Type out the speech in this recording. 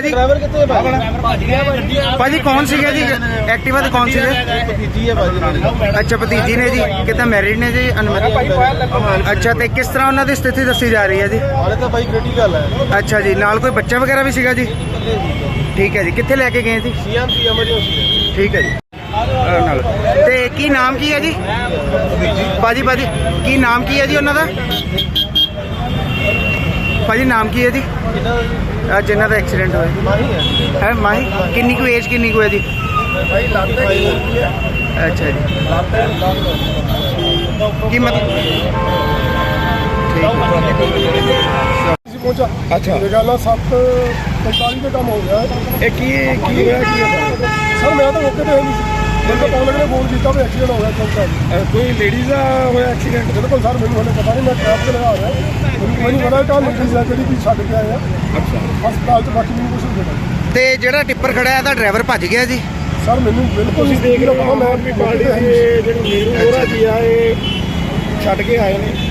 ਭਾਜੀ ਡਰਾਈਵਰ ਕਿੱਥੇ ਹੈ ਭਾਜੀ? ਭਾਜੀ ਕੌਣ ਸੀਗਾ ਜੀ? ਐਕਟਿਵਾ ਤੇ ਕੌਣ ਸੀਗੇ? ਭਤੀਜੀ ਹੈ ਭਾਜੀ ਅੱਛਾ ਭਤੀਜੀ ਨੇ ਜੀ। ਕਿਤਾ ਮੈਰਿਡ ਨੇ ਜੀ ਅਨਮੈਰਿਡ? ਅੱਛਾ ਤੇ ਕਿਸ ਤਰ੍ਹਾਂ ਉਹਨਾਂ ਦੀ ਸਥਿਤੀ ਦੱਸੀ ਜਾ ਰਹੀ ਹੈ ਜੀ? ਹਾਲੇ ਤਾਂ ਭਾਈ ਕ੍ਰਿਟੀਕਲ ਹੈ? ਅੱਛਾ ਜੀ ਨਾਲ ਕੋਈ ਬੱਚਾ ਵਗੈਰਾ ਵੀ ਸੀਗਾ ਜੀ? ਠੀਕ ਹੈ ਜੀ ਕਿੱਥੇ ਲੈ ਕੇ ਗਏ ਸੀ। ਐਮਰਜੈਂਸੀ ਠੀਕ ਹੈ ਜੀ। ਨਾਲ ਤੇ ਕੀ ਨਾਮ ਕੀ ਹੈ ਜੀ? ਭਾਜੀ ਭਾਜੀ ਕੀ ਨਾਮ ਕੀ ਹੈ ਜੀ ਉਹਨਾਂ ਦਾ? ਭਾਜੀ ਨਾਮ ਕੀ ਹੈ ਜੀ? ਆਹ ਜਿਨ੍ਹਾਂ ਦਾ ਐਕਸੀਡੈਂਟ ਹੋਇਆ। ਮਾਹੀ ਹੈ। ਹੈ ਮਾਹੀ? ਕਿੰਨੀ ਕੁ ਏਜ ਕਿੰਨੀ ਕੁ ਹੈ ਜੀ? ਭਾਈ ਲਾਤੇ ਭਾਈ ਅੱਛਾ ਜੀ। ਲਾਤੇ ਕੀ ਮਤਲਬ ਠੀਕ ਹੈ। ਸੀ ਪਹੁੰਚਾ। ਅੱਛਾ। ਇਹ ਗੱਲ ਆ 7:45 ਦੇ ਕੰਮ ਹੋ ਗਿਆ। ਇਹ ਕੀ ਕੀ ਹੋਇਆ ਕੀ ਹੋਇਆ ਸਰ ਮੈਂ ਤਾਂ ਮੌਕੇ ਤੇ ਹੈ ਨਹੀਂ ਸੀ। ਮੈਨੂੰ ਲੱਗਿਆ ਫੋਨ ਕੀਤਾ ਵੀ ਐਕਸੀਡੈਂਟ ਹੋ ਗਿਆ ਚੌਂਕਾ ਕੋਈ ਲੇਡੀਜ਼ ਦਾ ਹੋਇਆ ਐਕਸੀਡੈਂਟ ਬਿਲਕੁਲ ਸਰ ਮੈਨੂੰ ਹਲੇ ਪਤਾ ਨਹੀਂ ਮੈਂ ਟ੍ਰੈਫਿਕ ਲਗਾ ਰਿਹਾ। ਮੈਨੂੰ ਪਤਾ ਤਾਂ ਲੇਡੀਜ਼ ਆ ਜਿਹੜੀ ਵੀ ਛੱਡ ਕੇ ਆਏ ਆ। ਅੱਛਾ। ਹਸਪਤਾਲ ਚ ਬਾਕੀ ਮੈਨੂੰ ਕੁਝ ਨਹੀਂ ਪਤਾ। ਤੇ ਜਿਹੜਾ ਟਿੱਪਰ ਖੜਾ ਹੈ ਇਹਦਾ ਡਰਾਈਵਰ ਭੱਜ ਗਿਆ ਜੀ? ਸਰ ਮੈਨੂੰ ਬਿਲਕੁਲ ਨਹੀਂ ਦੇਖ ਰਿਹਾ ਮੈਂ ਵੀ ਪਾਰਟੀ ਜਿਹੜੇ ਨੀਰੂ ਮੋਹਰਾ ਜੀ ਆ ਇਹ ਛੱਡ ਕੇ ਆਏ ਨੇ।